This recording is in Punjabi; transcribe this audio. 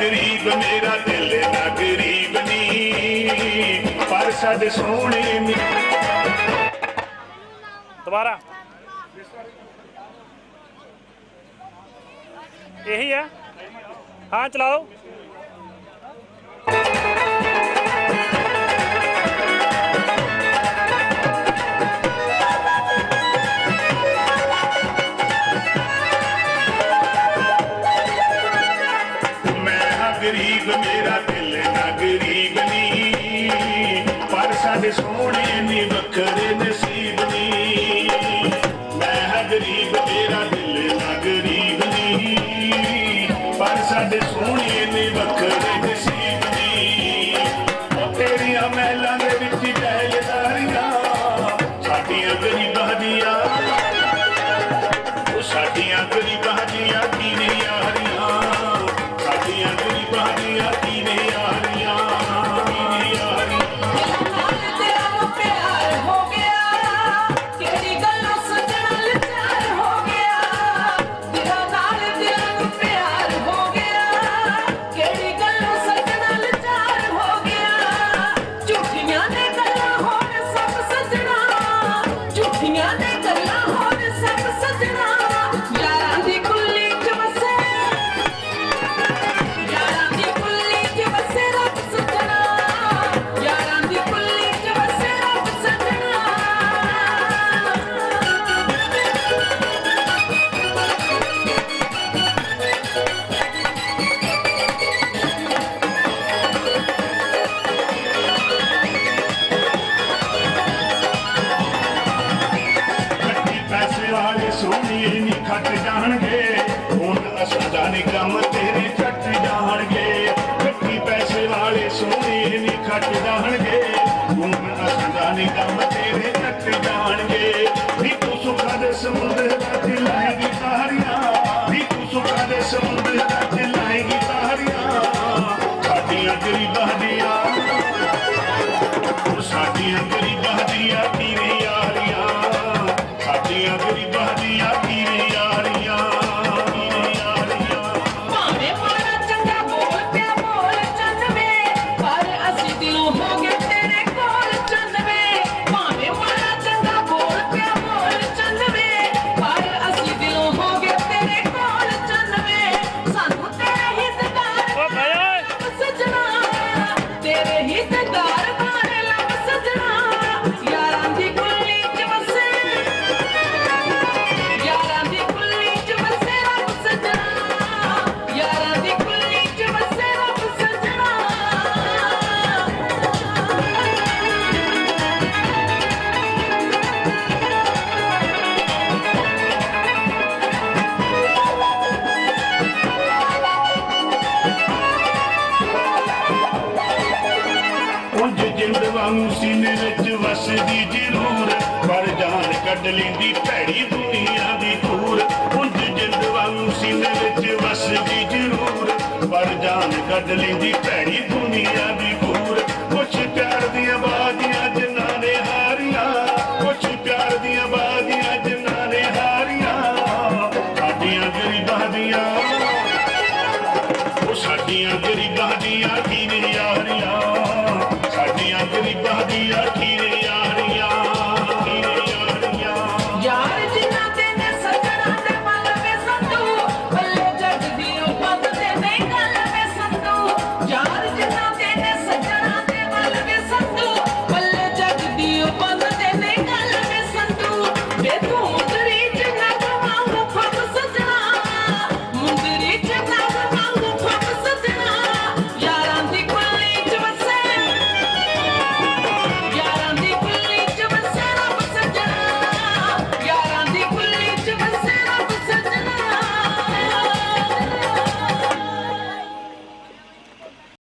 ਗਰੀਬ ਮੇਰਾ ਦਿਲ ਨਾ ਗਰੀਬ ਨੀ, ਪਰ ਸਾਡੇ ਸੋਹਣੇ ਨੇ। ਦੁਬਾਰਾ। ਇਹੀ ਆ ਹਾਂ, ਚਲਾਓ। ਮੇਰਾ ਦਿਲ ਨਗਰੀ ਬਣੀ ਪਰ ਸਾਡੇ ਸੋਹਣੇ ਨੀ ਵੱਖਰੇ ਨਸੀਬ ਨੀ। ਮੈਂ ਹਾਂ ਗਰੀਬ ਮੇਰਾ ਦਿਲ ਨਗਰੀ ਬਣੀ ਪਰ ਸਾਡੇ ਸੋਹਣੇ Hinga! ਪੁਰਾਣੇ ਕੰਮ ਤੇਰੇ ਜਾਣਗੇ। யாரும் ਸੀਨੇ ਵਿੱਚ ਵਸਦੀ ਜ਼ਰੂਰ, ਪਰ ਜਾਨ ਕੱਢ ਲੈਂਦੀ ਭੈੜੀ ਦੁਨੀਆ ਦੀ ਧੂਰ। ਉਂਝ ਜਿੰਦ ਵਾਂਗੂ ਸੀਨੇ ਵਿੱਚ ਵਸਦੀ ਜ਼ਰੂਰ, ਪਰ ਕੱਢ ਲੈਂਦੀ ਭੈੜੀ ਦੁਨੀਆ ਦੀ Yeah.